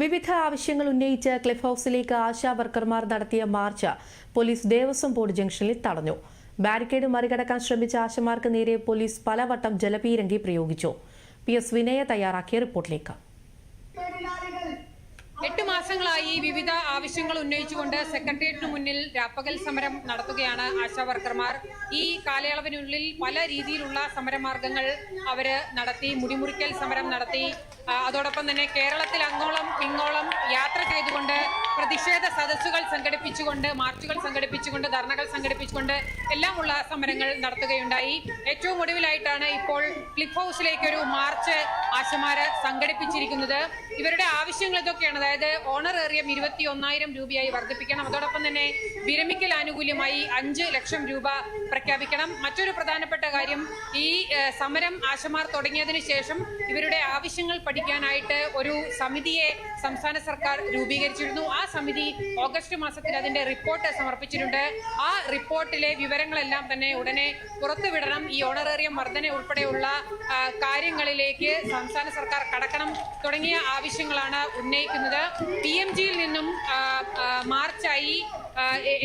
വിവിധ ആവശ്യങ്ങൾ ഉന്നയിച്ച് ക്ലിഫ് ഹൌസിലേക്ക് ആശാ വർക്കർമാർ നടത്തിയ മാർച്ച് പോലീസ് ദേവസ്വം ബോർഡ് ജംഗ്ഷനിൽ തടഞ്ഞു. ബാരിക്കേഡ് മറികടക്കാൻ ശ്രമിച്ച ആശമാർക്ക് നേരെ പോലീസ് പലവട്ടം ജലപീരങ്കി പ്രയോഗിച്ചു. പി എസ് വിനയ തയ്യാറാക്കിയ റിപ്പോർട്ടിലേക്ക്. എട്ട് മാസങ്ങളായി വിവിധ ആവശ്യങ്ങൾ ഉന്നയിച്ചുകൊണ്ട് സെക്രട്ടേറിയറ്റിന് മുന്നിൽ രാപ്പകൽ സമരം നടത്തുകയാണ് ആശാ വർക്കർമാർ. ഈ കാലയളവിനുള്ളിൽ പല രീതിയിലുള്ള സമരമാർഗങ്ങൾ അവർ നടത്തി മുടിമുറിക്കൽ സമരം നടത്തി. അതോടൊപ്പം തന്നെ കേരളത്തിൽ അങ്ങോളം പിങ്ങോളം യാത്ര ചെയ്തുകൊണ്ട് പ്രതിഷേധ സദസ്സുകൾ സംഘടിപ്പിച്ചുകൊണ്ട് മാർച്ചുകൾ സംഘടിപ്പിച്ചുകൊണ്ട് ധർണകൾ സംഘടിപ്പിച്ചുകൊണ്ട് എല്ലാമുള്ള സമരങ്ങൾ നടത്തുകയുണ്ടായി. ഏറ്റവും ഒടുവിലായിട്ടാണ് ഇപ്പോൾ ക്ലിഫ് ഹൗസിലേക്കൊരു മാർച്ച് ആശമാര് സംഘടിപ്പിച്ചിരിക്കുന്നത്. ഇവരുടെ ആവശ്യങ്ങൾ ഇതൊക്കെയാണ്. അതായത് ഓണറേറിയം ഇരുപത്തി ഒന്നായിരം രൂപയായി വർദ്ധിപ്പിക്കണം. അതോടൊപ്പം തന്നെ വിരമിക്കൽ ആനുകൂല്യമായി അഞ്ച് ലക്ഷം രൂപ പ്രഖ്യാപിക്കണം. മറ്റൊരു പ്രധാനപ്പെട്ട കാര്യം ഈ സമരം ആശമാർ തുടങ്ങിയതിനു ശേഷം ഇവരുടെ ആവശ്യങ്ങൾ പഠിക്കാനായിട്ട് ഒരു സമിതിയെ സംസ്ഥാന സർക്കാർ രൂപീകരിച്ചിരുന്നു. ആ സമിതി ഓഗസ്റ്റ് മാസത്തിൽ അതിന്റെ റിപ്പോർട്ട് സമർപ്പിച്ചിട്ടുണ്ട്. ആ റിപ്പോർട്ടിലെ വിവരങ്ങളെല്ലാം തന്നെ ഉടനെ പുറത്തുവിടണം. ഈ ഓണറേറിയം വർധന ഉൾപ്പെടെയുള്ള കാര്യങ്ങളിലേക്ക് സംസ്ഥാന സർക്കാർ കടക്കണം. തുടങ്ങിയ ആവശ്യങ്ങളാണ് ഉന്നയിക്കുന്നത്. പി എം ജിയിൽ നിന്നും മാർച്ചായി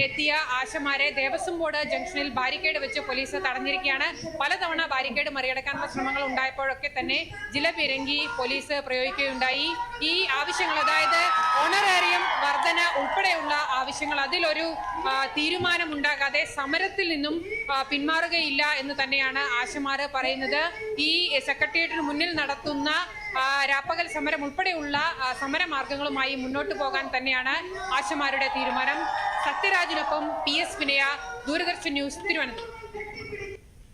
എത്തിയ ആശമാരെ ദേവസ്വം ബോർഡ് ജംഗ്ഷനിൽ ബാരിക്കേഡ് വെച്ച് പോലീസ് തടഞ്ഞിരിക്കുകയാണ്. പലതവണ ബാരിക്കേഡ് മറികടക്കാനുള്ള ശ്രമങ്ങൾ ഉണ്ടായപ്പോഴൊക്കെ തന്നെ ജിലപിരങ്കി പോലീസ് പ്രയോഗിക്കുകയുണ്ടായി. ഈ ആവശ്യങ്ങൾ അതായത് ഓണറേറിയം വർധന ഉൾപ്പെടെയുള്ള ആവശ്യങ്ങൾ അതിലൊരു തീരുമാനമുണ്ടാകാതെ സമരത്തിൽ നിന്നും പിന്മാറുകയില്ല എന്ന് തന്നെയാണ് ആശമാർ പറയുന്നത്. ഈ സെക്രട്ടേറിയറ്റിന് മുന്നിൽ നടത്തുന്ന രാപ്പകൽ സമരം ഉൾപ്പെടെയുള്ള സമരമാർഗങ്ങളുമായി മുന്നോട്ട് പോകാൻ തന്നെയാണ് ആശമാരുടെ തീരുമാനം. സത്യരാജിനൊപ്പം പി എസ് വിനയ ദൂരദർശൻ ന്യൂസ് തിരുവനന്തപുരം.